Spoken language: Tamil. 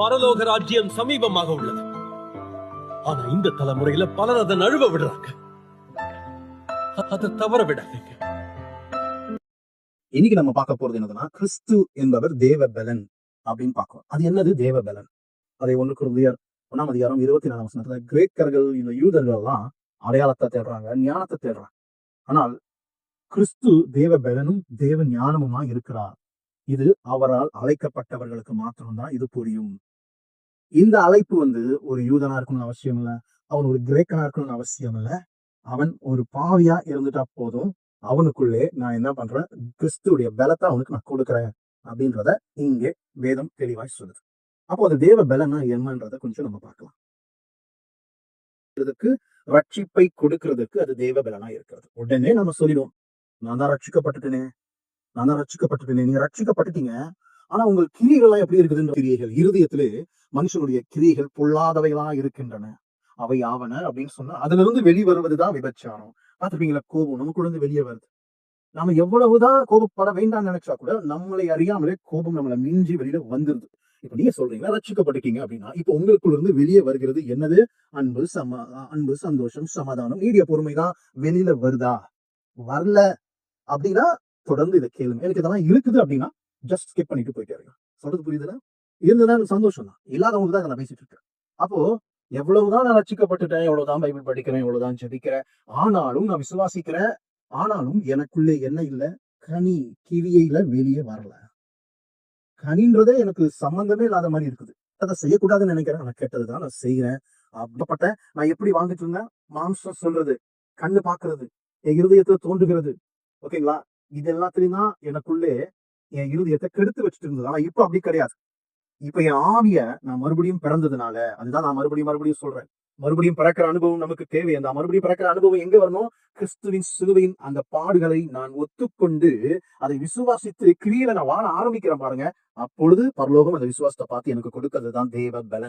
பரலோக ராஜ்யம் சமீபமாக உள்ளது. ஆனா இந்த தலைமுறையில பலர் அதை நழுவ விடுறாங்க. அதை தவற விடாதீங்க. இன்னைக்கு நம்ம பார்க்க போறது என்னதுன்னா கிறிஸ்து என்பவர் தேவ பலன் அப்படின்னு பார்க்கிறோம். அது என்னது? தேவ பலன் அதை ஒன்று குருந்தியர் ஒன்னாம் அதிகாரம் இருபத்தி நாலாம் வசனத்துல கிரேக்கர்கள் இந்த யூதர்கள் எல்லாம் அடையாளத்தை தேடுறாங்க ஞானத்தை தேடுறாங்க. ஆனால் கிறிஸ்து தேவ பலனும் தேவ ஞானமுமா இருக்கிறார். இது அவரால் அழைக்கப்பட்டவர்களுக்கு மாத்திரம்தான் இது புரியும். இந்த அழைப்பு வந்து ஒரு யூதனா இருக்கணும்னு அவசியம் இல்ல. அவன் ஒரு கிரேக்கனா இருக்கணும்னு அவசியம் இல்ல. அவன் ஒரு பாவியா இருந்துட்டா போதும். அவனுக்குள்ளே நான் என்ன பண்றேன்? கிறிஸ்துடைய பலத்தை அவனுக்கு நான் கொடுக்குறேன் அப்படின்றத இங்கே வேதம் தெளிவாய் சொல்லுது. அப்போ அது தேவ பலனா என்னன்றத கொஞ்சம் நம்ம பார்க்கலாம். இதுக்கு ரட்சிப்பை கொடுக்கிறதுக்கு அது தேவ பலனா இருக்கிறது. உடனே நம்ம சொல்லிடுவோம் நான் தான் ரட்சிக்கப்பட்டுட்டேனே. நான் தான் ரட்சிக்கப்பட்டுட்டேனே. நீங்க ரட்சிக்கப்பட்டுட்டீங்க. ஆனா உங்கள் கிரியைகள்லாம் எப்படி இருக்குதுன்ற கிரியைகள்? இருதயத்திலே மனுஷனுடைய கிரியைகள் பொல்லாதவைகளா இருக்கின்றன. அவை ஆவன அப்படின்னு சொன்னா அதுல இருந்து வெளிவருவதுதான் விபச்சாரம். பார்த்துருப்பீங்களா? கோபம் நமக்குள்ள இருந்து வெளியே வருது. நாம எவ்வளவுதான் கோபப்பட வேண்டாம்னு நினைச்சா கூட நம்மளை அறியாமலே கோபம் நம்மளை மிஞ்சி வெளியில வந்துருது. இப்ப நீங்க சொல்றீங்க ரட்சிக்கப்பட்டிருக்கீங்க அப்படின்னா இப்ப உங்களுக்குள்ள இருந்து வெளியே வருகிறது என்னது? அன்பு சம அன்பு சந்தோஷம் சமாதானம். நீடிய பொறுமைதான் வெளியில வருதா? வரல அப்படின்னா தொடர்ந்து இதை கேளுங்க. எனக்கு இதெல்லாம் இருக்குது அப்படின்னா ஜஸ்ட் ஸ்கிப் பண்ணிட்டு போயிட்டே இருக்கேன் சொல்றது புரியுதுல? இருந்ததுன்னா எனக்கு சந்தோஷம் தான். இல்லாதவங்களுக்கு தான் நான் பேசிட்டு இருக்கேன். அப்போ எவ்வளவுதான் நான் ரச்சிக்கப்பட்டுட்டேன் எவ்வளவுதான் பைபிள் படிக்கிறேன் எவ்வளவுதான் ஜெபிக்கிறேன் ஆனாலும் நான் விசுவாசிக்கிறேன் ஆனாலும் எனக்குள்ளே என்ன இல்ல? கனி கிவியில வெளியே வரல. கனின்றதே எனக்கு சம்பந்தமே இல்லாத மாதிரி இருக்குது. அதை செய்யக்கூடாதுன்னு நினைக்கிறேன். நான் கெட்டதுதான் நான் செய்யறேன் அப்படிப்பட்ட நான் எப்படி வாங்கிட்டு இருந்தேன்? மாம்சம் சொல்றது கண்ணு பாக்குறது என் இருதயத்துல தோன்றுகிறது. ஓகேங்களா? இது எல்லாத்துலயும் தான் எனக்குள்ளே என் இருதயத்தை கெடுத்து வச்சுட்டு இருந்தது. ஆனா இப்ப அப்படி கிடையாது. இப்ப என் ஆவிய நான் மறுபடியும் பிறந்ததுனால அதுதான் நான் மறுபடியும் மறுபடியும் சொல்றேன். மறுபடியும் பிறக்கிற அனுபவம் நமக்கு தேவை. அந்த மறுபடியும் பிறக்கிற அனுபவம் எங்க வரணும்? கிறிஸ்துவின் சிலுவையின் அந்த பாடுகளை நான் ஒத்துக்கொண்டு அதை விசுவாசித்து கிரியில நான் வாழ ஆரம்பிக்கிறேன் பாருங்க. அப்பொழுது பரலோகம் அந்த விசுவாசத்தை பார்த்து எனக்கு கொடுக்கிறது தான் தேவ பலன்.